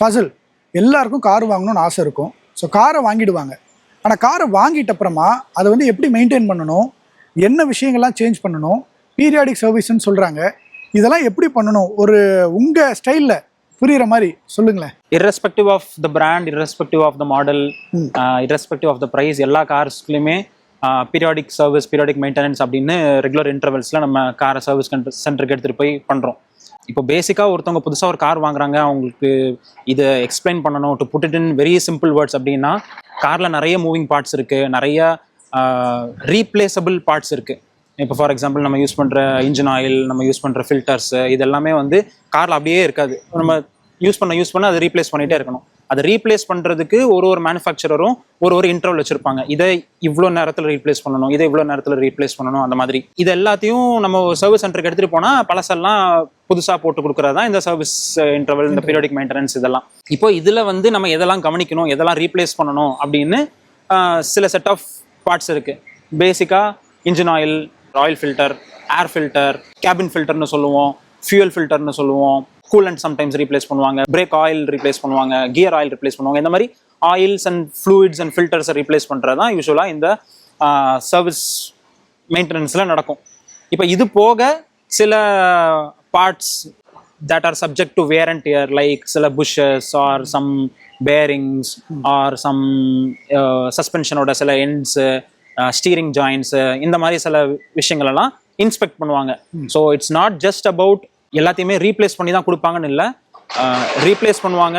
ஃபசல் எல்லாருக்கும் கார் வாங்கணும்னு ஆசை இருக்கும். ஸோ காரை வாங்கிடுவாங்க. ஆனால் காரை வாங்கிட்ட அப்புறமா அதை வந்து எப்படி மெயின்டைன் பண்ணணும்? என்ன விஷயங்கள்லாம் சேஞ்ச் பண்ணணும்? பீரியாடிக் சர்வீஸ்ன்னு சொல்கிறாங்க இதெல்லாம் எப்படி பண்ணணும்? ஒரு உங்கள் ஸ்டைலில் புரிகிற மாதிரி சொல்லுங்களேன். Irrespective of the brand irrespective of the model irrespective of the price எல்லா கார்ஸ்க்குலையுமே பீரியாடிக் சர்வீஸ் பீரியாடிக் மெயின்டெனன்ஸ் அப்படின்னு ரெகுலர் இன்டர்வல்ஸில் நம்ம காரை சர்வீஸ் சென்டருக்கு எடுத்துகிட்டு போய் பண்ணுறோம் இப்போ பேசிக்காக ஒருத்தவங்க புதுசாக ஒரு கார் வாங்குறாங்க அவங்களுக்கு இதை எக்ஸ்பிளைன் பண்ணணும் to put it in very simple words அப்படின்னா காரில் நிறைய மூவிங் பார்ட்ஸ் இருக்குது நிறைய ரீப்ளேசபிள் பார்ட்ஸ் இருக்குது இப்போ ஃபார் எக்ஸாம்பிள் நம்ம யூஸ் பண்ணுற இன்ஜின் ஆயில் நம்ம யூஸ் பண்ணுற ஃபில்டர்ஸ் இது எல்லாமே வந்து காரில் அப்படியே இருக்காது. நம்ம யூஸ் பண்ண யூஸ் பண்ண அதை ரீப்ளேஸ் பண்ணிகிட்டே இருக்கணும். அதை ரீப்ளேஸ் பண்ணுறதுக்கு ஒரு ஒரு மேனுஃபேக்சரரும் ஒரு ஒரு இன்டர்வல் வச்சுருப்பாங்க. இதை இவ்வளோ நேரத்தில் ரீப்ளேஸ் பண்ணணும் இதை இவ்வளோ நேரத்தில் ரீப்ளேஸ் பண்ணணும் அந்த மாதிரி. இது எல்லாத்தையும் நம்ம சர்வீஸ் சென்டருக்கு எடுத்துகிட்டு போனால் பழசெல்லாம் புதுசாக போட்டு கொடுக்குறது தான் இந்த சர்வீஸ் இன்டர்வல் இந்த பீரியாடிக் மெயின்டெனன்ஸ் இதெல்லாம். இப்போ இதில் வந்து நம்ம எதெல்லாம் கவனிக்கணும் எதெல்லாம் ரீப்ளேஸ் பண்ணணும் அப்படின்னு ஆஹ், சில செட் ஆஃப் பார்ட்ஸ் இருக்குது பேசிக்காக engine oil oil filter air filter cabin ஃபில்டர்னு சொல்லுவோம் ஃபியூயல் ஃபில்டர்னு சொல்லுவோம் கூலண்ட் சம்டைம்ஸ் ரீப்ளேஸ் பண்ணுவாங்க. பிரேக் ஆயில் ரீப்ளேஸ் பண்ணுவாங்க. கியர் ஆயில் ரீப்ளேஸ் பண்ணுவாங்க. இந்த மாதிரி ஆயில்ஸ் அண்ட் ஃப்ளூயிட்ஸ் அண்ட் ஃபில்டர்ஸை ரீப்ளேஸ் பண்ணுறது தான் யூஸ்வலாக இந்த சர்வீஸ் மெயின்டெனன்ஸில் நடக்கும். இப்போ இது போக சில parts are subject to wear and tear like சில or some bearings or some uh, suspensionோட சில steering joints uh, இந்த மாதிரி சில விஷயங்கள் எல்லாம் இன்ஸ்பெக்ட் பண்ணுவாங்க. So it's not just about எல்லாத்தையுமே ரீப்ளேஸ் பண்ணி தான் கொடுப்பாங்கன்னு இல்லை. ரீப்ளேஸ் பண்ணுவாங்க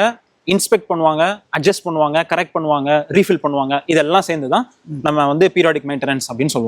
இன்ஸ்பெக்ட் பண்ணுவாங்க அட்ஜஸ்ட் பண்ணுவாங்க கரெக்ட் பண்ணுவாங்க ரீஃபில் பண்ணுவாங்க. இதெல்லாம் சேர்ந்து தான் நம்ம வந்து பீரியாடிக் மெயின்டெனன்ஸ் அப்படின்னு சொல்லுவோம்.